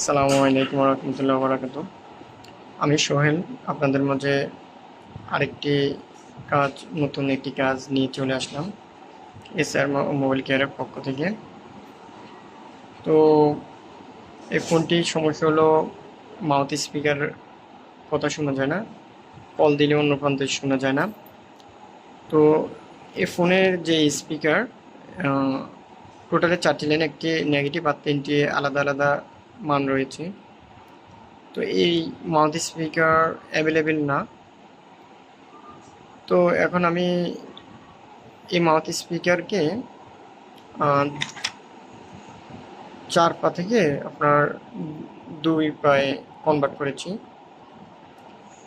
আসসালামু আলাইকুম রহমতুল্লাহ বরাকাত আমি সোহেল, আপনাদের মাঝে আরেকটি কাজ, নতুন একটি কাজ নিয়ে চলে আসলাম এস আর মোবাইল কেয়ারের পক্ষ থেকে। তো এই ফোনটির সমস্যা হলো মাউথ স্পিকার কথা শোনা যায় না, কল দিলে অন্য প্রান্তে শোনা যায় না। তো এই ফোনের যে স্পিকার টোটালে চারটি লাইন একটি নেগেটিভ আর তিনটি আলাদা আলাদা মান রয়েছে। তো এই মাউথ স্পিকার অ্যাভেলেবেল না। তো এখন আমি এই মাউথ স্পিকারকে চার পা থেকে আপনার দুই পায়ে কনভার্ট করেছি।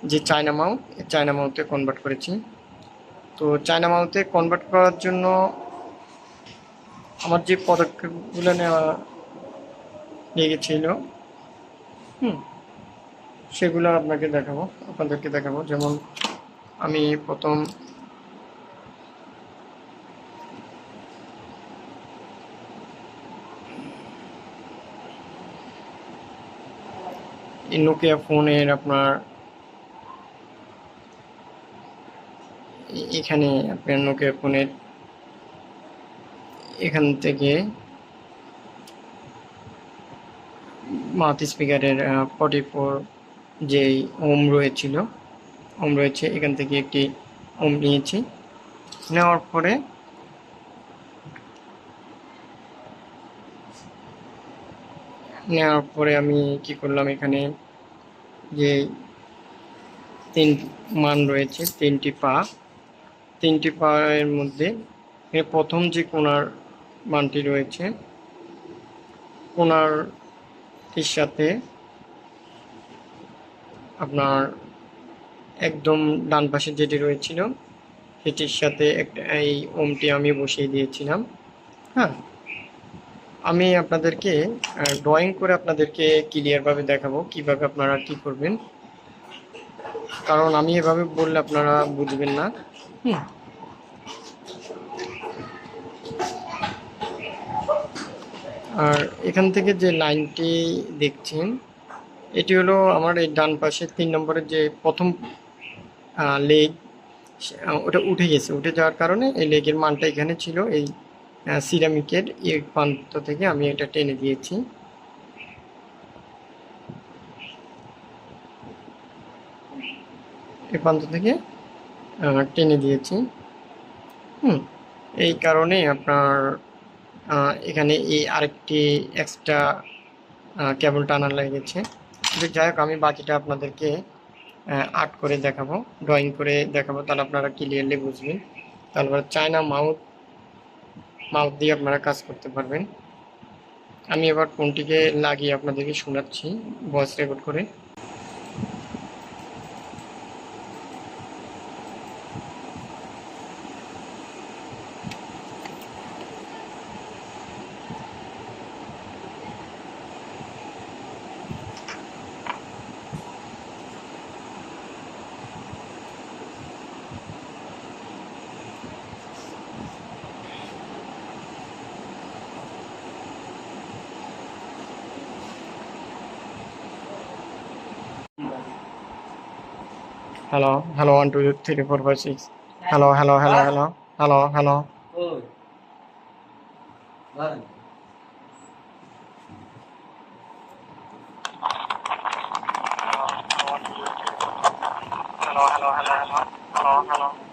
যে চায়না মাউথ চায়না মাউথে কনভার্ট করেছি। তো চায়না মাউথে কনভার্ট করার জন্য আমার যে পদক্ষেপগুলো নেওয়া লেগেছিল। হুম। সেগুলো আপনাকে দেখাবো, আপনাদেরকে দেখাবো। যেমন আমি প্রথম নোকিয়া ফোনের আপনার এখানে আপনার নোকিয়া ফোনের এখান থেকে মাউথ স্পিকারের ফর্টি ফোর যেই ওম রয়েছিল, ওম রয়েছে, এখান থেকে একটি ওম নিয়েছি। নেওয়ার পরে নেওয়ার পরে আমি কি করলাম, এখানে যে তিন মান রয়েছে, তিনটি পা। তিনটি পায়ের মধ্যে প্রথম যে কোণার মানটি রয়েছে কোণারটির সাথে আপনার একদম ডান পাশে যেটি রয়েছিল, সেটির সাথে একটা এই ওমটি আমি বসিয়ে দিয়েছিলাম। হ্যাঁ আমি আপনাদেরকে ড্রয়িং করে আপনাদেরকে ক্লিয়ারভাবে দেখাবো কীভাবে আপনারা কি করবেন। কারণ আমি এভাবে বললে আপনারা বুঝবেন না। হুম। আর এখান থেকে যে লাইনটি দেখছেন, এটি হলো আমার এই ডান পাশে তিন নম্বরের যে প্রথম লেগ ওটা উঠে গেছে। উঠে যাওয়ার কারণে এই লেগের মানটা এখানে ছিল, এই সিরামিকের এই প্রান্ত থেকে আমি এটা টেনে দিয়েছি। এই প্রান্ত থেকে টেনে দিয়েছি। হুম, এই কারণে আপনার এখানে এই আরেকটি এক্সট্রা কেবল টানা লেগেছে। যাই হোক, আমি বাকিটা আপনাদেরকে আর্ট করে দেখাবো ড্রয়িং করে দেখাবো, তাহলে আপনারা ক্লিয়ারলি বুঝবেন। তারপর চায়না মাউথ মাউথ দিয়ে আপনারা কাজ করতে পারবেন। আমি এবার ফোনটিকে লাগিয়ে আপনাদেরকে শোনাচ্ছি ভয়েস রেকর্ড করে। Hello hello one two three four five six hello hello hello hello hello hello hello hello hello hello hello hello